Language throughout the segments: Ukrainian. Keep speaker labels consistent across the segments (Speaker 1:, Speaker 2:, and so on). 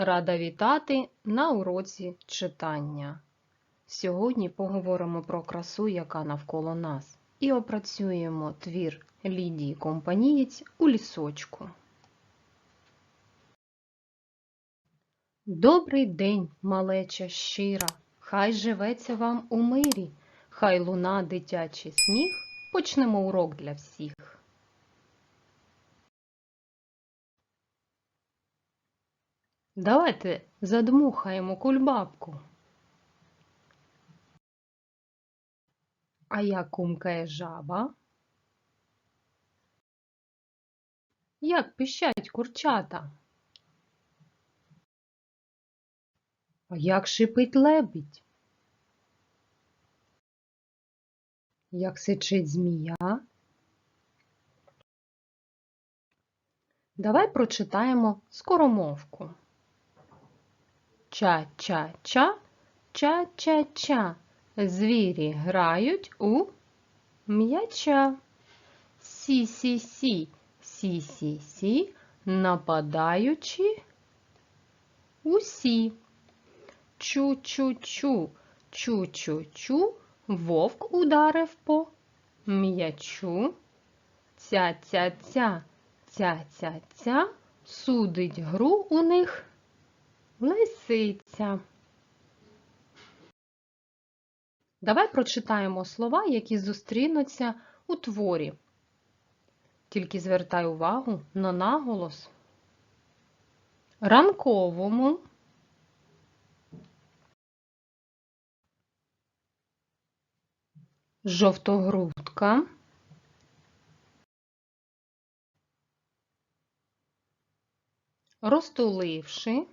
Speaker 1: Рада вітати на уроці читання. Сьогодні поговоримо про красу, яка навколо нас, і опрацюємо твір Лідії Компанієць у лісочку. Добрий день, малеча щира, хай живеться вам у мирі, хай луна дитячий сміх, почнемо урок для всіх. Давайте задмухаємо кульбабку. А як кумкає жаба? Як пищать курчата? А як шипить лебідь? Як сичить змія? Давай прочитаємо скоромовку. Ча-ча-ча, ча-ча-ча. Звірі грають у м'яча. Сі-сі-сі, сі-сі-сі, нападаючи усі. Чу-чу-чу, чу-чу-чу, вовк ударив по м'ячу. Ця-ця-ця, ця-ця-ця, судить гру у них лисиця. Давай прочитаємо слова, які зустрінуться у творі. Тільки звертай увагу на наголос. Ранковому, жовтогрудка, розтуливши.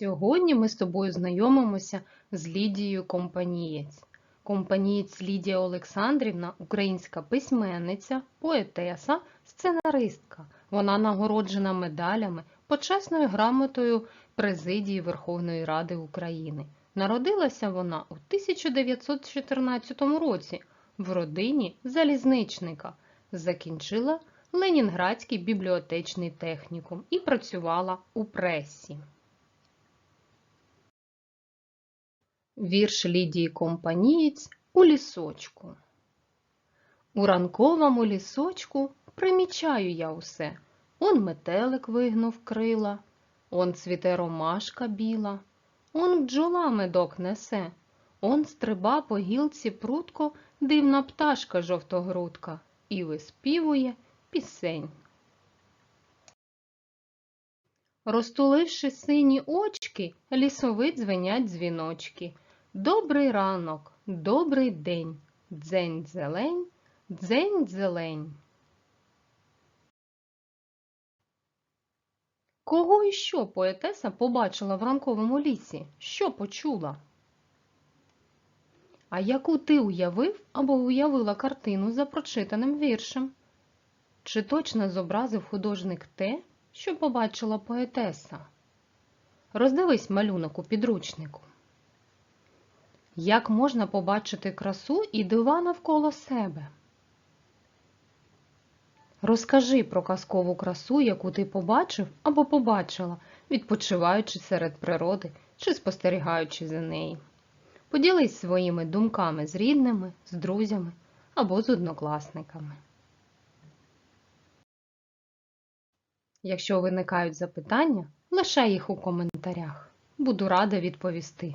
Speaker 1: Сьогодні ми з тобою знайомимося з Лідією Компанієць. Компанієць Лідія Олександрівна українська письменниця, поетеса, сценаристка. Вона нагороджена медалями, почесною грамотою Президії Верховної Ради України. Народилася вона у 1914 році в родині залізничника. Закінчила Ленінградський бібліотечний технікум і працювала у пресі. Вірш Лідії Компанієць у лісочку. У ранковому лісочку примічаю я усе. Он метелик вигнув крила, он цвіте ромашка біла, он бджола медок несе, он стриба по гілці прутко дивна пташка жовтогрудка і виспівує пісень. Розтуливши сині очки, лісовид дзвенять дзвіночки. Добрий ранок, добрий день, дзень зелень, дзень зелень. Кого і що поетеса побачила в ранковому лісі? Що почула? А яку ти уявив або уявила картину за прочитаним віршем? Чи точно зобразив художник те, що побачила поетеса? Роздивись малюнок у підручнику. Як можна побачити красу і дива навколо себе? Розкажи про казкову красу, яку ти побачив або побачила, відпочиваючи серед природи чи спостерігаючи за нею. Поділись своїми думками з рідними, з друзями або з однокласниками. Якщо виникають запитання, лишай їх у коментарях. Буду рада відповісти.